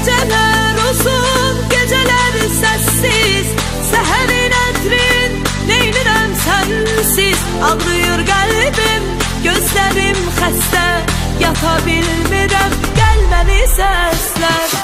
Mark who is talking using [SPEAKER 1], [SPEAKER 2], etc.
[SPEAKER 1] Geceler uzun, geceler sessiz Seherin etrin, neynirem sensiz. Ağrıyor kalbim, gözlerim xəstə Yata bilmirəm, gəl məni səslər